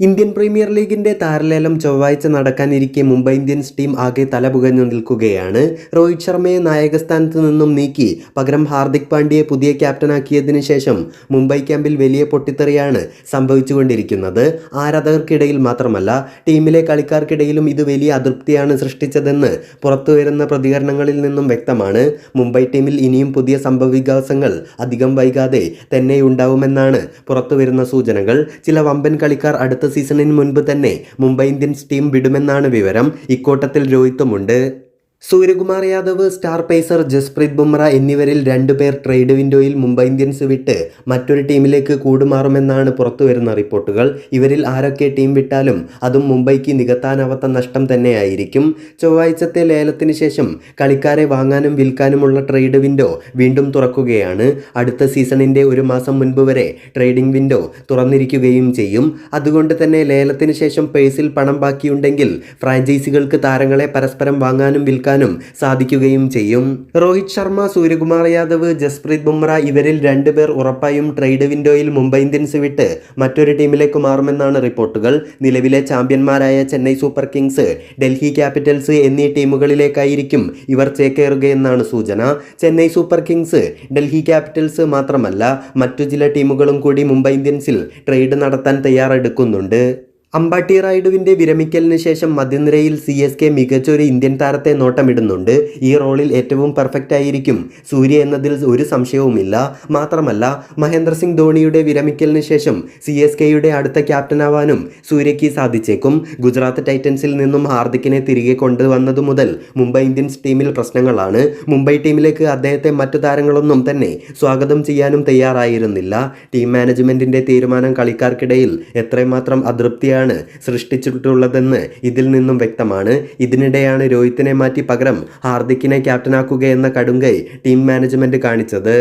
Indian premier ലീഗിന്റെ താരലേലം ചൊവ്വാഴ്ച നടക്കാനിരിക്കെ Mumbai Indians team ആകെ തലപുകഞ്ഞു നിൽക്കുകയാണ്. രോഹിത് ശർമ്മയെ നായകസ്ഥാനത്ത് നിന്നും നീക്കി. പകരം ഹാർദിക് പാണ്ഡ്യയെ പുതിയ ക്യാപ്റ്റനാക്കിയതിനു ശേഷം മുംബൈ ക്യാമ്പിൽ വലിയ പൊട്ടിത്തെറിയാണ് സംഭവിച്ചുകൊണ്ടിരിക്കുന്നത്. ആരാധകർക്കിടയിൽ മാത്രമല്ല ടീമിലെ കളിക്കാർക്കിടയിലും ഇത് വലിയ അതൃപ്തിയാണ് സൃഷ്ടിച്ചതെന്ന് പുറത്തുവരുന്ന പ്രതികരണങ്ങളിൽ നിന്നും വ്യക്തമാണ്. മുംബൈ ടീമിൽ ഇനിയും പുതിയ സംഭവവികാസങ്ങൾ അധികം വൈകാതെ തന്നെയുണ്ടാവുമെന്നാണ് പുറത്തുവരുന്ന സൂചനകൾ. ചില വമ്പൻ കളിക്കാർ അടുത്ത സീസണിന് മുൻപ് തന്നെ മുംബൈ ഇന്ത്യൻസ് ടീം വിടുമെന്നാണ് വിവരം. ഇക്കോട്ടത്തിൽ രോഹിത്തുമുണ്ട്. സൂര്യകുമാർ യാദവ് സ്റ്റാർ പേസർ ജസ്പ്രീത് ബുംറ എന്നിവരിൽ രണ്ടുപേർ ട്രേഡ് വിൻഡോയിൽ മുംബൈ ഇന്ത്യൻസ് വിട്ട് മറ്റൊരു ടീമിലേക്ക് കൂടുമാറുമെന്നാണ് പുറത്തുവരുന്ന റിപ്പോർട്ടുകൾ. ഇവരിൽ ആരൊക്കെ ടീം വിട്ടാലും അതും മുംബൈക്ക് നികത്താനാവാത്ത നഷ്ടം തന്നെയായിരിക്കും. ചൊവ്വാഴ്ചത്തെ ലേലത്തിന് ശേഷം കളിക്കാരെ വാങ്ങാനും വിൽക്കാനുമുള്ള ട്രേഡ് വിൻഡോ വീണ്ടും തുറക്കുകയാണ്. അടുത്ത സീസണിന്റെ ഒരു മാസം മുൻപ് വരെ ട്രേഡിംഗ് വിൻഡോ തുറന്നിരിക്കുകയും ചെയ്യും. അതുകൊണ്ട് തന്നെ ലേലത്തിന് ശേഷം പേഴ്സിൽ പണം ബാക്കിയുണ്ടെങ്കിൽ ഫ്രാഞ്ചൈസികൾക്ക് താരങ്ങളെ പരസ്പരം വാങ്ങാനും വിൽക്കാനും സാധിക്കുകയും ചെയ്യും. രോഹിത് ശർമ്മ സൂര്യകുമാർ യാദവ് ജസ്പ്രീത് ബുംറ ഇവരിൽ രണ്ടുപേർ ഉറപ്പായും ട്രേഡ് വിൻഡോയിൽ മുംബൈ ഇന്ത്യൻസ് വിട്ട് മറ്റൊരു ടീമിലേക്ക് മാറുമെന്നാണ് റിപ്പോർട്ടുകൾ. നിലവിലെ ചാമ്പ്യന്മാരായ Chennai super kings Delhi capitals എന്നീ ടീമുകളിലേക്കായിരിക്കും ഇവർ ചേക്കേറുകയെന്നാണ് സൂചന. Chennai super kings Delhi capitals മാത്രമല്ല മറ്റു ചില ടീമുകളും കൂടി മുംബൈ ഇന്ത്യൻസിൽ ട്രേഡ് നടത്താൻ തയ്യാറെടുക്കുന്നുണ്ട്. അമ്പാട്ടി റൈഡുവിന്റെ വിരമിക്കലിന് ശേഷം മധ്യനിരയിൽ സി എസ് കെ മികച്ചൊരു ഇന്ത്യൻ താരത്തെ നോട്ടമിടുന്നുണ്ട്. ഈ റോളിൽ ഏറ്റവും പെർഫെക്റ്റ് ആയിരിക്കും. സൂര്യ എന്നതിൽ ഒരു സംശയവുമില്ല. മാത്രമല്ല മഹേന്ദ്ര സിംഗ് ധോണിയുടെ വിരമിക്കലിന് ശേഷം സി എസ് കെയുടെ അടുത്ത ക്യാപ്റ്റനാവാനും സൂര്യയ്ക്ക് സാധിച്ചേക്കും. ഗുജറാത്ത് ടൈറ്റൻസിൽ നിന്നും ഹാർദിക്കിനെ തിരികെ കൊണ്ടുവന്നതു മുതൽ മുംബൈ ഇന്ത്യൻസ് ടീമിൽ പ്രശ്നങ്ങളാണ്. മുംബൈ ടീമിലേക്ക് അദ്ദേഹത്തെ മറ്റു താരങ്ങളൊന്നും തന്നെ സ്വാഗതം ചെയ്യാനും തയ്യാറായിരുന്നില്ല. ടീം മാനേജ്മെന്റിന്റെ തീരുമാനം കളിക്കാർക്കിടയിൽ എത്രമാത്രം അതൃപ്തിയാണ് ആണ് സൃഷ്ടിച്ചിട്ടുള്ളതെന്ന് ഇതിൽ നിന്നും വ്യക്തമാണ്. ഇതിനിടെയാണ് രോഹിത്തിനെ മാറ്റി പകരം ഹാർദിക്കിനെ ക്യാപ്റ്റനാക്കുക എന്ന കടുങ്കൈ ടീം മാനേജ്മെന്റ് കാണിച്ചത്.